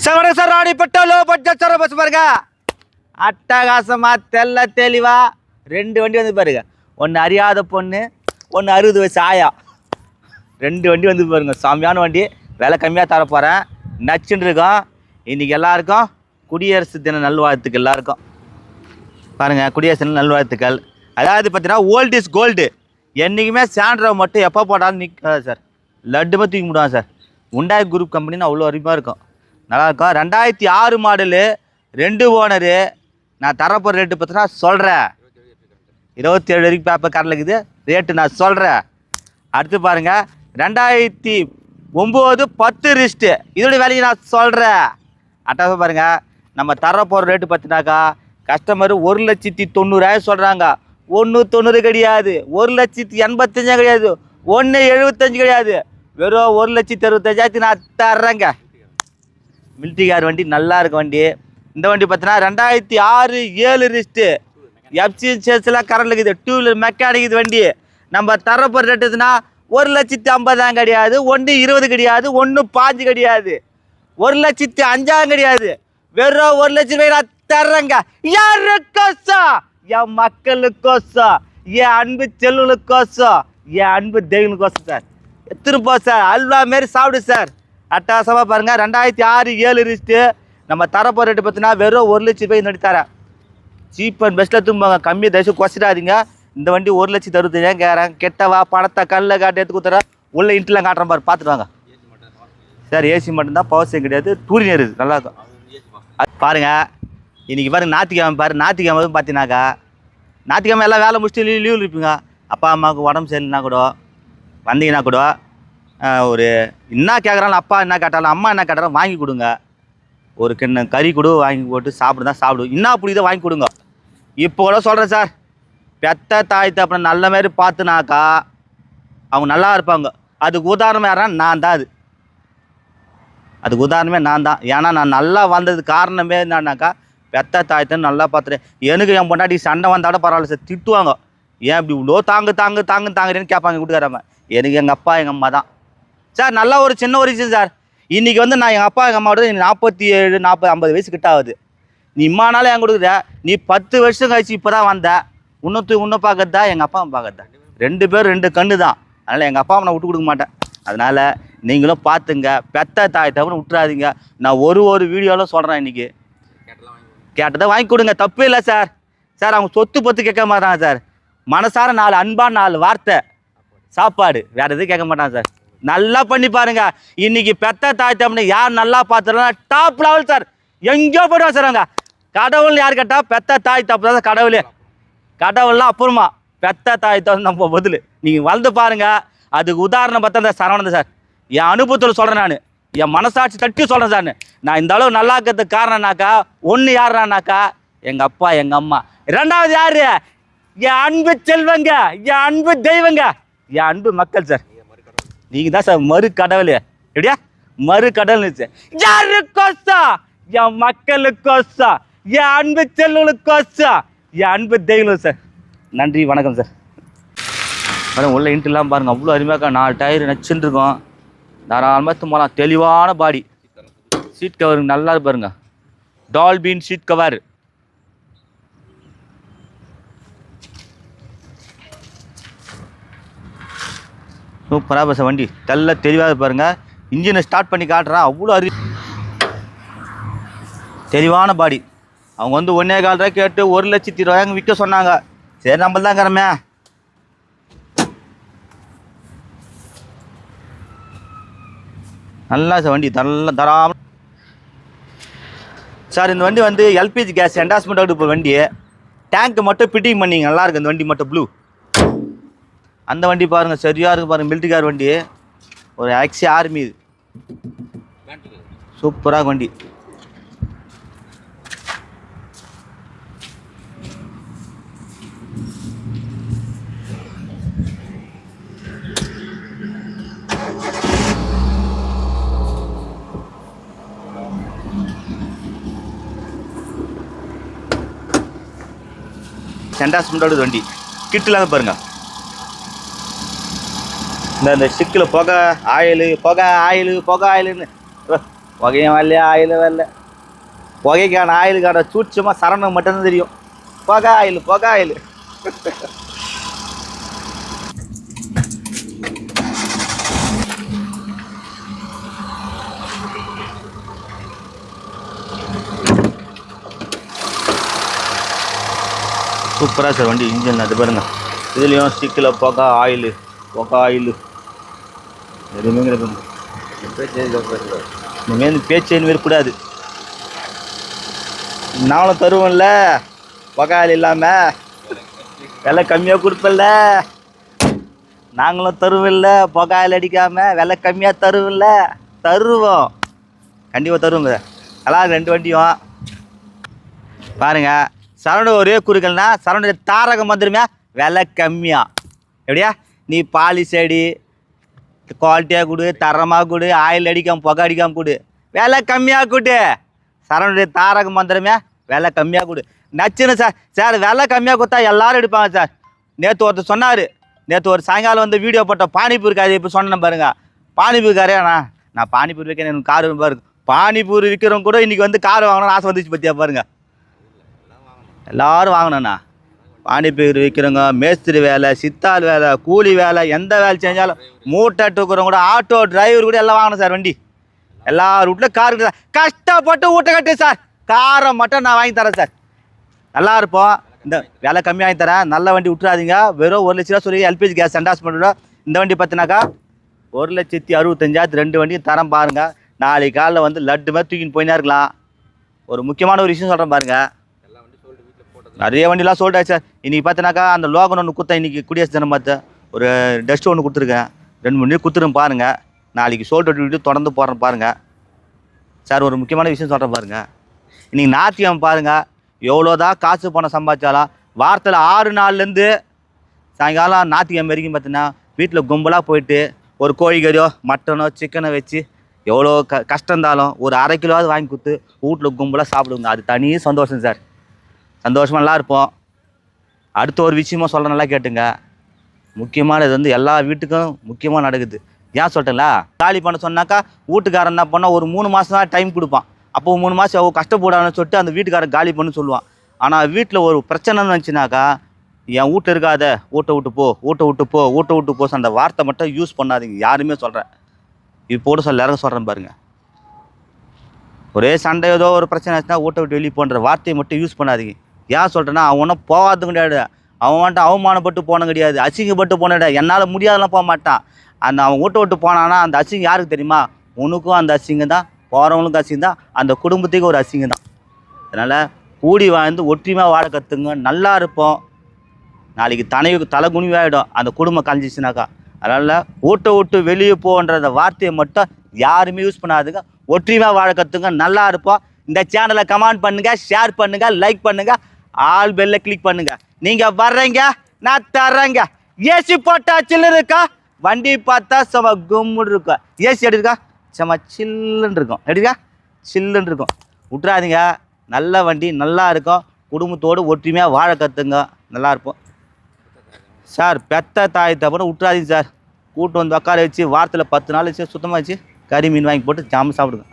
Sir வணக்கம் sir Ranipet low budget bus பாருங்க. அட்டகாசமா தெல்ல தெளிவா ரெண்டு வண்டி வந்து பாருங்க. ஒன்று அறியாத பொண்ணு ஒன்று அறுபது வயசு ஆயா. ரெண்டு வண்டி வந்து பாருங்க. சாமியான வண்டி விலை கம்மியாக தர போகிறேன் நச்சுன்னு இருக்கோம். இன்றைக்கி எல்லாருக்கும் குடியரசு தின நல்வாழ்த்துக்கள் எல்லாருக்கும். பாருங்கள் குடியரசு தின நல்வாழ்த்துக்கள். அதாவது பார்த்தீங்கன்னா ஓல்ட் இஸ் கோல்டு என்றைக்குமே சாண்ட்ரோ மட்டும் எப்போ போட்டாலும் நிற்காது சார் லட்டுமே தூக்கி முடியும் சார் உண்டாய் குரூப் கம்பெனின்னு அவ்வளோ அருமையாக இருக்கும். நல்லாயிருக்கும் ரெண்டாயிரத்தி ஆறு மாடலு ரெண்டு ஓனரு நான் தரப்போகிற ரேட்டு பார்த்தீங்கன்னா சொல்கிறேன் இருபத்தி ஏழு வரைக்கும் பேப்பர் காரில் இருக்குது. ரேட்டு நான் சொல்கிறேன் அடுத்து பாருங்கள் ரெண்டாயிரத்தி ஒம்பது பத்து ரிஸ்ட்டு இதோட விலையை நான் சொல்கிறேன் அட்டாசம் பாருங்கள் நம்ம தர போகிற ரேட்டு பார்த்தினாக்கா கஸ்டமர் ஒரு லட்சத்தி தொண்ணூறாயிரம் சொல்கிறாங்க ஒன்று தொண்ணூறு கிடையாது. ஒரு லட்சத்தி எண்பத்தஞ்சும் கிடையாது. ஒன்று எழுபத்தஞ்சு கிடையாது. வெறும் ஒரு லட்சத்தி அறுபத்தஞ்சாயிரத்தி நான் தர்றேங்க. மிலிட்ரி கார் வண்டி நல்லா இருக்க வண்டி. இந்த வண்டி பார்த்தீங்கன்னா ரெண்டாயிரத்தி ஆறு ஏழு ரிஸ்ட்டு எஃப்சி சேர்ஸ்லாம் கரண்ட் இருக்குது. டூ வீலர் மெக்கானிக் இது வண்டி. நம்ம தரப்போகிற ரேட் எதுனா ஒரு லட்சத்தி ஐம்பதாம் கிடையாது. ஒன்று இருபது கிடையாது. ஒன்று பாஞ்சு கிடையாது. ஒரு லட்சத்தி அஞ்சாம் கிடையாது. வெறும் ஒரு லட்சம் ரூபாய் நான் தர்றேங்க. யாருக்கோசம் என் மக்களுக்கோசம் என் அன்பு செல்லுகளுக்கோசம் என் அன்பு தெய்வங்களுக்கோசம் சார். எத்திருப்போம் சார். அல்வா மாரி சாப்பிடு சார். அட்டாசமாக பாருங்கள் ரெண்டாயிரத்தி ஆறு ஏழு ரிஸ்ட்டு நம்ம தரப்போ ரேட்டு பார்த்தீங்கன்னா வெறும் ஒரு லட்சம் ரூபாய் நடி தரேன் சீப் அண்ட் பெஸ்ட்டில் தும்பாங்க கம்மி தயவுசு குறைச்சிடாதீங்க இந்த வண்டி ஒரு லட்சம் தருது ஏன் கேட்குறேன் கெட்டவா பணத்தை கல்லில் காட்டி எடுத்து கொடுத்துறேன் உள்ள இன்ட்லாம் காட்டுறேன் பாரு பார்த்துட்டு வாங்க சார் ஏசி மட்டும்தான் பவர் கிடையாது டூரிங் இருக்குது நல்லாயிருக்கும் அது பாருங்கள் இன்றைக்கி பாருங்க ஞாத்திக்கிழமை பாரு ஞாத்திக்கிழமை வந்து பார்த்தீங்கன்னாக்கா ஞாத்திக்கிழமை எல்லாம் வேலை முடிச்சுட்டு லீவ் லீவ் இருப்பீங்க அப்பா அம்மாவுக்கு உடம்பு சரியில்லைனா கூட வந்தீங்கன்னா கூட ஒரு என்ன கேட்குறாலும் அப்பா என்ன கேட்டாலும் அம்மா என்ன கேட்டாலும் வாங்கி கொடுங்க. ஒரு கிண்ண கறி கொடு வாங்கி போட்டு சாப்பிடு தான் சாப்பிடு. என்ன பிடிக்குதோ வாங்கி கொடுங்க. இப்போ கூட சொல்கிறேன் சார். பெத்த தாய் தப்பனை நல்ல மாதிரி பார்த்துனாக்கா அவங்க நல்லா இருப்பாங்க. அதுக்கு உதாரணம் யாரா நான் தான் அது. அதுக்கு உதாரணமே நான் தான். ஏன்னா நான் நல்லா வந்தது காரணமே என்னன்னாக்கா பெத்த தாய்த்தன் நல்லா பார்த்துட்டேன் எனக்கு என் பொண்டாட்டி சண்டை வந்தாலும் பரவாயில்ல சார் திட்டுவாங்க. ஏன் இப்படி இவ்வளோ தாங்கு தாங்கு தாங்கு தாங்குறேன்னு கேட்பாங்க வீட்டுக்காரங்க எனக்கு எங்கள் அப்பா எங்கள் அம்மா தான். சார் நல்லா ஒரு சின்ன ஒரு விஷயம் சார். இன்றைக்கி வந்து நான் எங்கள் அப்பா எங்கள் அம்மாவோட நாற்பத்தி ஏழு நாற்பது ஐம்பது வயசு கிட்ட ஆகுது. நீ இம்மா நாள் என் கொடுக்குற. நீ பத்து வருஷம் கழிச்சு இப்போ தான் வந்த. இன்னொத்து இன்னும் பார்க்கறதா எங்கள் அப்பா அம்மா பார்க்கறதா? ரெண்டு பேரும் ரெண்டு கண்ணு தான் அதனால் எங்கள் அப்பா அம்மா நான் விட்டு கொடுக்க மாட்டேன். அதனால் நீங்களும் பார்த்துங்க. பெத்த தாய் தவிர விட்டுறாதீங்க. நான் ஒரு ஒரு வீடியோவில் சொல்கிறேன் இன்றைக்கி கேட்டதை வாங்கி கொடுங்க. தப்பு இல்லை சார். சார் அவங்க சொத்து பத்து கேட்க மாட்டாங்க சார். மனசார நாலு அன்பான நாலு வார்த்தை. சாப்பாடு. வேறு எதுவும் கேட்க மாட்டாங்க சார். நல்லா பண்ணி பாருங்க. இன்னைக்கு பெத்த தாய் தம்பி யார் நல்லா பார்த்துருன்னா டாப் லெவல் சார் எங்கேயோ போயிடுவா சார் அவங்க கடவுள் யார் கேட்டால் பெத்த தாய் தப்பு தான் கடவுளே. கடவுள்லாம் அப்புறமா பெத்த தாய் தான் நம்ம பதில். நீங்கள் வளர்ந்து பாருங்க. அதுக்கு உதாரணம் பார்த்தா இந்த சரவணன் சார் என் அனுபவத்தில் சொல்கிறேன் நான். என் மனசாட்சி தட்டி சொல்கிறேன் சார் நான் இந்த அளவு நல்லா இருக்கிறதுக்கு காரணம்னாக்கா ஒன்று யாருனாக்கா எங்கள் அப்பா எங்கள் அம்மா. ரெண்டாவது யார்? என் அன்பு செல்வங்க என் அன்பு தெய்வங்க என் அன்பு மக்கள் சார் நீங்கள் தான் சார் மறு கடவுள் எப்படியா? மறு கடவுள் யாருக்கோசா? என் மக்களுக்கோசா? என் அன்பு செல்வங்களுக்கோசம் என் அன்பு தெய்வம் சார். நன்றி வணக்கம் சார். மேடம் உள்ள இன்ட்ரெலாம் பாருங்கள் அவ்வளோ அருமையாக நாலு டயர் நச்சுன்னு தாராளமாக தும்பலாம் தெளிவான பாடி சீட் கவருங்க நல்லா பாருங்க. டால்பின் சீட் கவர் சூப்பராக பஸ் வண்டி. தெல்ல தெளிவாக பாருங்கள் இன்ஜினை ஸ்டார்ட் பண்ணி காட்டுறான். அவ்வளோ அறி தெளிவான பாடி. அவங்க வந்து ஒன்றே கால் ரூபாய் கேட்டு ஒரு லட்சத்தி இருபதாயிரம் விற்க சொன்னாங்க. சரி நம்ம தான் கிளம்பே நல்லா சார் வண்டி. நல்லா தராம. சார் இந்த வண்டி வந்து எல்பிஜி கேஸ் என்டாஸ்மெண்ட் அவுட் இப்போ வண்டி. டேங்க் மட்டும் ஃபிட்டிங் பண்ணிங்க. நல்லாயிருக்கு இந்த வண்டி மட்டும் ப்ளூ அந்த வண்டி பாருங்க சரியா இருக்கு பாருங்க மிலிட்ரி கார் வண்டி. ஒரு ஆக்சி ஆர்மி இது. சூப்பராக வண்டி. சென்டாஸ் முண்டாடு வண்டி. கிட்டில் பாருங்க. இந்த இந்த ஸ்டிக்கில் புகை ஆயில் புகை ஆயில் புகை ஆயிலுன்னு. புகையும் வரல ஆயில் வரல. புகைக்கான ஆயிலுக்கான சூட்சமாக சரணம் மட்டும்தான் தெரியும். புகை ஆயில் புகை ஆயில். சூப்பராக சார் வண்டி இன்ஜின் அது பாருங்க. இதுலேயும் ஸ்டிக்கில் புகை ஆயிலு புகை ஆயிலு. எதுவுமே கிடையாது இனிமேல் பேச்சு இனிமேல் கூடாது. நானும் தருவேன்ல புகை இல்லாமல் விலை கம்மியாக கொடுப்பல்ல நாங்களும் தருவில்ல புகை ஆயில் அடிக்காமல் விலை கம்மியாக தருவில்ல தருவோம். கண்டிப்பாக தருவோங்க எல்லாம் ரெண்டு வண்டியும். பாருங்கள் சரவண ஒரே குறுக்கல்னா சரவண தாரகம் வந்துருமே விலை கம்மியாக எப்படியா? நீ பாலிஷ் குவாலிட்டியாக கொடு தரமாக கொடு ஆயில் அடிக்காம புகை அடிக்காம கொடு. விலை கம்மியாக கொடு. சரவணுடைய தாரகம் வந்துருமே விலை கம்மியாக கொடு. நச்சுன்னு சார் சார் விலை கம்மியாக கொடுத்தா எல்லாரும் எடுப்பாங்க சார் நேற்று ஒருத்தர் சொன்னார். நேற்று ஒரு சாயங்காலம் வந்து வீடியோ போட்ட பானிபூரி காரி இப்போ சொன்னேன் பாருங்க. பானிபூரி காரியாண்ணா நான் பானிபூரி வைக்கிறேன் எனக்கு கார் பாருங்க. பானிபூரி விற்கிறவங்க கூட இன்றைக்கி வந்து கார் வாங்கணும்னு ஆசை வந்துச்சு பற்றியா பாருங்கள் எல்லோரும் வாங்கணும்ண்ணா பானிபூரி விற்கிறவங்க மேஸ்திரி வேலை சித்தாள் வேலை கூலி வேலை எந்த வேலை செஞ்சாலும் மூட்டை தூக்குறவங்க கூட ஆட்டோ டிரைவர் கூட எல்லாம் வாங்கணும் சார் வண்டி. எல்லா ரூட்டில் கார் இருக்குது சார். கஷ்டப்பட்டு ஊட்ட கட்டு சார். காரை மட்டும் நான் வாங்கி தரேன் சார். நல்லா இருப்போம். இந்த விலை கம்மியாக வாங்கி தரேன். நல்ல வண்டி விட்டுறாதீங்க. வெறும் ஒரு லட்ச ரூபா சொல்லி எல்பிஜி கேஸ் சென்டாஸ் பண்ணுறோம் இந்த வண்டி பார்த்தினாக்கா ஒரு லட்சத்தி அறுபத்தஞ்சாயிரத்து ரெண்டு வண்டியும் தரம் பாருங்கள் நாளைக்கு காலைல வந்து லட்டு மாதிரி தூக்கின்னு போயினே இருக்கலாம். ஒரு முக்கியமான ஒரு விஷயம் சொல்கிறேன் பாருங்கள் நிறைய வண்டிலாம் சோல்ட் ஆச்சு சார். இன்றைக்கி பார்த்தினாக்கா அந்த லோகன் ஒன்று கொடுத்தேன். இன்றைக்கி குடியரசு தினம் பார்த்து. ஒரு டஸ்ட் ஒன்று கொடுத்துருக்கேன். ரெண்டு மூணு கொடுத்துரும் பாருங்கள் நாளைக்கு சோல்ட் விட்டு தொடர்ந்து போகிறேன் பாருங்கள் சார் ஒரு முக்கியமான விஷயம் சொல்கிறேன் பாருங்கள் இன்றைக்கி நாத்தியம் பாருங்கள் எவ்வளோதான் காசு பணம் சம்பாதிச்சாலும் வாரத்தில் ஆறு நாள்லேருந்து சாயங்காலம் நாத்தியம் வரைக்கும் பார்த்தீங்கன்னா வீட்டில் கும்பலாக போயிட்டு ஒரு கோழிக்கறியோ மட்டனோ சிக்கனோ வச்சு எவ்வளோ க கஷ்டம் இருந்தாலும் ஒரு அரை கிலோவாவது வாங்கி கொடுத்து வீட்டில் கும்பலாக சாப்பிடுங்க. அது தனி சந்தோஷம் சார். சந்தோஷமாக நல்லா இருப்போம். அடுத்த ஒரு விஷயமா சொல்கிற நல்லா கேட்டுங்க. முக்கியமானது வந்து எல்லா வீட்டுக்கும் முக்கியமாக நடக்குது. ஏன் சொல்லிட்டேங்களா காலி பண்ண சொன்னாக்கா வீட்டுக்காரன் என்ன பண்ணால் ஒரு மூணு மாதம் தான் டைம் கொடுப்பான். அப்போ மூணு மாதம் அவ கஷ்டப்படான்னு சொல்லிட்டு அந்த வீட்டுக்காரன் காலி பண்ணு சொல்லுவான். ஆனால் வீட்டில் ஒரு பிரச்சனைன்னு வந்துச்சுனாக்கா என் வீட்டில் இருக்காத வீட்டை விட்டு போ வீட்டை விட்டு போ வீட்டை விட்டு போ அந்த வார்த்தை மட்டும் யூஸ் பண்ணாதீங்க. யாருமே சொல்கிறேன் இப்போ கூட சொல்ல இறங்க சொல்கிறேன் பாருங்கள் ஒரே சண்டை ஏதோ ஒரு பிரச்சனை ஆச்சுன்னா வீட்டை விட்டு வெளியே போன்ற வார்த்தையை மட்டும் யூஸ் பண்ணாதீங்க. ஏன் சொல்கிறேன்னா அவன் ஒன்றும் போகாது கிடையாது. அவன் வந்துட்டு அவமானப்பட்டு போன கிடையாது. அசிங்கப்பட்டு போன கிடையாது. என்னால் முடியாதெல்லாம் போக மாட்டான். அந்த அவன் வீட்டை விட்டு போனான்னா அந்த அசிங்கம் யாருக்கு தெரியுமா? உனக்கும் அந்த அசிங்கம் தான் போகிறவங்களுக்கும் அசிங்கம் தான் அந்த குடும்பத்துக்கு ஒரு அசிங்கம் தான் அதனால் கூடி வாழ்ந்து ஒற்றுமையாக வாழ கற்றுங்க நல்லா இருப்போம். நாளைக்கு தலை தலைகுனிவாயிடும் அந்த குடும்பம் கலைஞ்சிச்சுனாக்கா. அதனால் வீட்டை விட்டு வெளியே போன்ற அந்த வார்த்தையை மட்டும் யாருமே யூஸ் பண்ணாதுங்க. ஒற்றுமையாக வாழ கற்றுங்க நல்லா இருப்போம். இந்த சேனலை கமெண்ட் பண்ணுங்கள் ஷேர் பண்ணுங்கள் லைக் பண்ணுங்கள் ஆல் பெல்ல கிளிக் பண்ணுங்கள் நீங்கள் வர்றீங்க நான் தர்றேங்க. ஏசி போட்டா சில்லு இருக்கா? வண்டி பார்த்தா செம கும்முன்னு இருக்கும். ஏசி எடுக்கா செம சில்லுன்னு இருக்கும். எடுக்கா சில்லுன்னு இருக்கும். விட்றாதீங்க நல்ல வண்டி நல்லா இருக்கும். குடும்பத்தோடு ஒற்றுமையாக வாழ கற்றுங்க நல்லா இருப்போம். சார் பெத்த தாய் தப்புன்னு விட்றாதீங்க சார். கூட்டு வந்து உட்கார வச்சு வாரத்தில் பத்து நாள் வச்சு சுத்தமாக வச்சு கறி மீன் வாங்கி போட்டு ஜாம சாப்பிடுங்க.